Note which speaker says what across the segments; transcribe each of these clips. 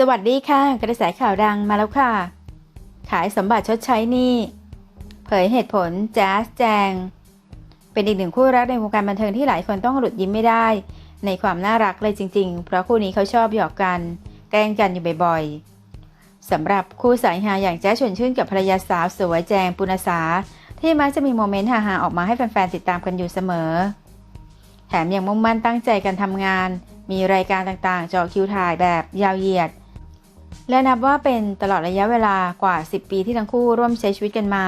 Speaker 1: สวัสดีค่ะ กระแสข่าวดังมาแล้วค่ะ ขายสมบัติชดใช้นี้เผยเหตุผลแจ๊สแจง เป็นอีกหนึ่งคู่รักในวงการบันเทิงที่หลายคนต้องหลุดยิ้มไม่ได้ ในความน่ารักเลยจริง ๆ เพราะคู่นี้เขาชอบหยอกกัน แกล้งกันอยู่บ่อยๆสำหรับคู่สายฮาอย่างแจ๊สชวนชื่นกับภรรยาสาวสวยแจงปุณสา ที่มักจะมีโมเมนต์ฮาๆออกมาให้แฟนๆติดตามกันอยู่เสมอ แถมยังมุ่งมั่นตั้งใจกันทำงาน มีรายการต่างๆเจาะคิวถ่ายแบบยาวเหยียด และนับว่าเป็นตลอดระยะเวลากว่า 10 ปีที่ทั้งคู่ร่วมใช้ชีวิตกันมา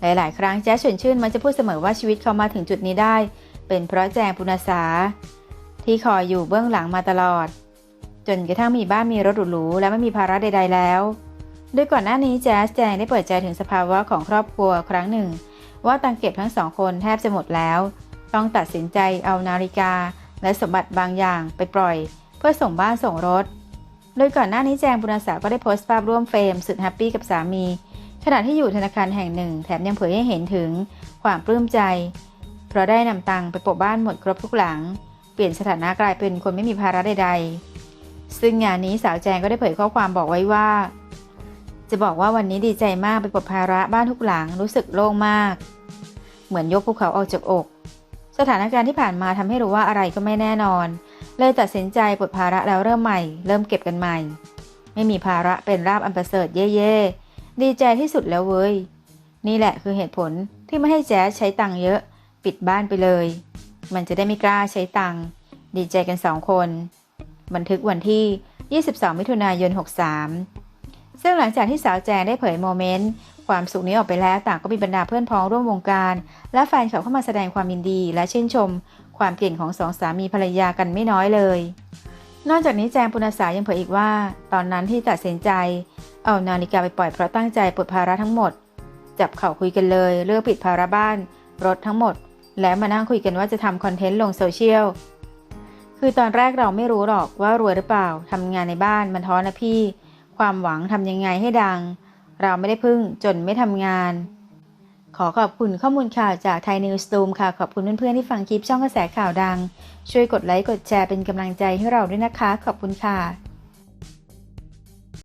Speaker 1: หลาย ๆ ครั้งแจ๊สชวนชื่นมักจะพูดเสมอว่าชีวิตเขามาถึงจุดนี้ได้ เป็นเพราะแจงปุณสา ที่คอยอยู่เบื้องหลังมาตลอด จนกระทั่งมีบ้านมีรถหรูๆและไม่มีภาระใด ๆ แล้วโดยก่อนหน้านี้แจ๊สแจงได้เปิดใจถึงสภาวะของครอบครัวครั้งหนึ่ง ว่าตังเก็บทั้งสองคนแทบจะหมดแล้ว ต้องตัดสินใจเอานาฬิกา และสมบัติบางอย่างไปปล่อย เพื่อส่งบ้านส่งรถ โดยก่อนหน้านี้แจงบุญสาก็ได้โพสต์ภาพร่วมเฟรมสุดแฮปปี้กับสามี ขณะที่อยู่ธนาคารแห่งหนึ่ง แถมยังเผยให้เห็นถึงความปลื้มใจ เพราะได้นำตังค์ไปโปะบ้านหมดครบทุกหลัง เปลี่ยนสถานะกลายเป็นคนไม่มีภาระใดๆ ซึ่งงานนี้สาวแจงก็ได้เผยข้อความบอกไว้ว่า จะบอกว่าวันนี้ดีใจมากไปปลดภาระบ้านทุกหลังรู้สึกโล่งมาก เหมือนยกภูเขาออกจากอก สถานการณ์ที่ผ่านมาทำให้รู้ว่าอะไรก็ไม่แน่นอน เลยตัดสินใจปลดภาระแล้วเริ่มใหม่ เริ่มเก็บกันใหม่ ไม่มีภาระเป็นราบอันประเสริฐเย่ๆดีใจที่สุดแล้วเว้ย นี่แหละคือเหตุผลที่ไม่ให้แจ๊สใช้ตังค์เยอะ ปิดบ้านไปเลย มันจะได้ไม่กล้าใช้ตังค์ดีใจกันสองคน บันทึกวันที่ 22 มิถุนายน 63 ซึ่งหลังจากที่สาวแจงได้เผยโมเมนต์ความสุขนี้ออกไปแล้วต่างก็มีบรรดาเพื่อนพ้องร่วมวงการ และแฟนคลับเข้ามาแสดงความยินดี และชื่นชม ความเก่งของสองสามีภรรยากันไม่น้อยเลย นอกจากนี้แจงปุณสายังเผยอีกว่า ตอนนั้นที่ตัดสินใจ เอานาฬิกาไปปล่อยเพราะตั้งใจปลดภาระทั้งหมด จับเข่าคุยกันเลยเรื่องปิดภาระบ้าน รถทั้งหมด และมานั่งคุยกันว่าจะทำคอนเทนต์ลงโซเชียลคือตอนแรกเราไม่รู้หรอกว่ารวยหรือเปล่าทำงานในบ้านมันท้อนะพี่ ความหวังทำยังไงให้ดัง เราไม่ได้พึ่งจนไม่ทำงาน ขอขอบคุณข้อมูลข่าวจากไทยนิวส์ตูมค่ะ ขอบคุณเพื่อนๆที่ฟังคลิปช่องกระแสข่าวดัง ช่วยกดไลค์กดแชร์เป็นกำลังใจให้เราด้วยนะคะ ขอบคุณค่ะ